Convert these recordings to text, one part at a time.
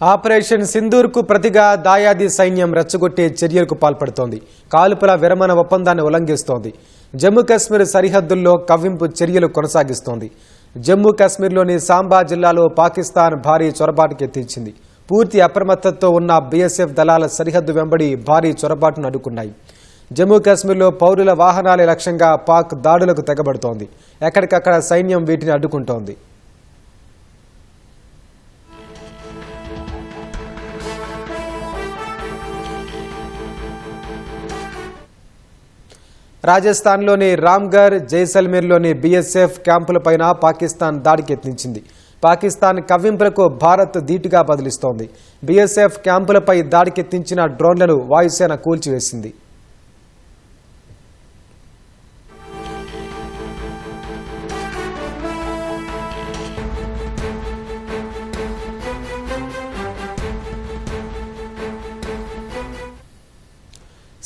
Operation సింధూర్కు ప్రతిగా దాయాది సైన్యం రెచ్చగొట్టే చర్యలకు పాల్పడుతోంది. కాల్పుల విరమణ ఒప్పందాన్ని ఉల్లంఘిస్తోంది. జమ్మూ కాశ్మీర్ సరిహద్దుల్లో కవ్వింపు చర్యలు కొనసాగిస్తోంది. జమ్మూ కాశ్మీర్లోని సాంబా జిల్లాలో పాకిస్తాన్ భారీ చొరబాటుకి ఎత్తించింది పూర్తి అప్రమత్తతో ఉన్న బీఎస్ఎఫ్ దళాల సరిహద్దు వెంబడి భారీ చొరబాటును అడ్డుకున్నాయి. జమ్మూ కాశ్మీర్లో పౌరుల వాహనాలే లక్ష్యంగా పాక్ దాడులకు తెగబడుతోంది. ఎక్కడికక్కడ సైన్యం వీటిని అడ్డుకుంటోంది. రాజస్థాన్లోని రామ్గర్ జైసల్మేర్లోని బీఎస్ఎఫ్ క్యాంపులపైన పాకిస్తాన్ దాడికి యత్నించింది పాకిస్తాన్ కవ్వింపులకు భారత్ ధీటుగా బదిలిస్తోంది. బీఎస్ఎఫ్ క్యాంపులపై దాడికెత్తించిన డ్రోన్లను వాయుసేన కూల్చివేసింది.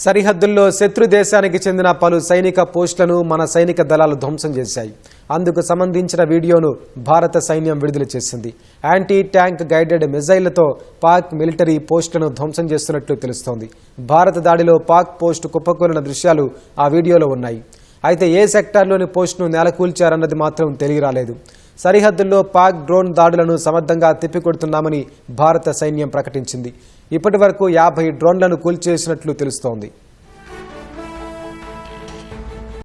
సరిహద్దుల్లో శత్రు దేశానికి చెందిన పలు సైనిక పోస్టులను మన సైనిక దళాలు ధ్వంసం చేశాయి. అందుకు సంబంధించిన వీడియోను భారత సైన్యం విడుదల చేసింది. యాంటీ ట్యాంక్ గైడెడ్ మిజైళ్ళతో పాక్ మిలిటరీ పోస్టులను ధ్వంసం చేస్తున్నట్లు తెలుస్తోంది. భారత దాడిలో పాక్ పోస్టు కుప్పకూలిన దృశ్యాలు ఆ వీడియోలో ఉన్నాయి. అయితే ఏ సెక్టార్లోని పోస్టును నేలకూల్చారన్నది మాత్రం తెలియరాలేదు. సరిహద్దుల్లో పాక్ డ్రోన్ దాడులను సమర్థంగా తిప్పికొడుతున్నామని భారత సైన్యం ప్రకటించింది. ఇప్పటి వరకు యాభై డ్రోన్లను కూల్చేసినట్లు తెలుస్తోంది.